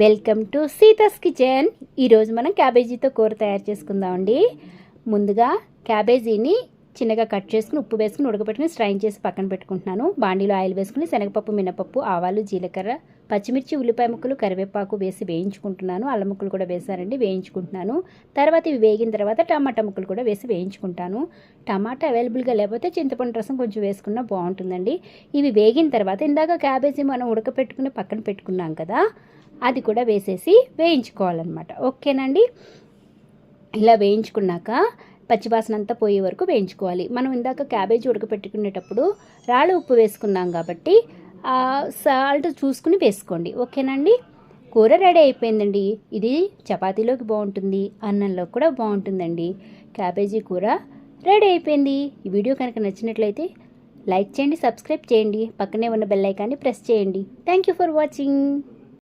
Welcome to సీతాస్ kitchen. ఈరోజు మనం క్యాబేజీతో కూర తయారు చేసుకుందామండి. ముందుగా క్యాబేజీని చిన్నగా కట్ చేసుకుని ఉప్పు వేసుకుని ఉడకబెట్టుకుని స్ట్రైన్ చేసి పక్కన పెట్టుకుంటున్నాను. బాండీలో ఆయిల్ వేసుకుని శనగపప్పు మినపప్పు ఆవాలు జీలకర్ర పచ్చిమిర్చి ఉల్లిపాయ ముక్కలు కరివేపాకు వేసి వేయించుకుంటున్నాను. అల్లం ముక్కలు కూడా వేసానండి వేయించుకుంటున్నాను. తర్వాత ఇవి వేగిన తర్వాత టమాటా ముక్కలు కూడా వేసి వేయించుకుంటాను. టమాటా అవైలబుల్గా లేకపోతే చింతపండు రసం కొంచెం వేసుకున్నా బాగుంటుందండి. ఇవి వేగిన తర్వాత ఇందాక క్యాబేజీ మనం ఉడకపెట్టుకుని పక్కన పెట్టుకున్నాం కదా అది కూడా వేసేసి వేయించుకోవాలన్నమాట. ఓకేనండి? ఇలా వేయించుకున్నాక పచ్చివాసన అంతా పోయే వరకు వేయించుకోవాలి. మనం ఇందాక క్యాబేజీ ఉడకపెట్టుకునేటప్పుడు రాళ్ళ ఉప్పు వేసుకున్నాం కాబట్టి సాల్ట్ చూసుకుని వేసుకోండి. ఓకేనండి? కూర రెడీ అయిపోయిందండి. ఇది చపాతీలోకి బాగుంటుంది అన్నంలో కూడా బాగుంటుందండి. క్యాబేజీ కూర రెడీ అయిపోయింది. ఈ వీడియో కనుక నచ్చినట్లయితే లైక్ చేయండి సబ్స్క్రైబ్ చేయండి. పక్కనే ఉన్న బెల్ ఐకాన్ని ప్రెస్ చేయండి. Thank you for watching.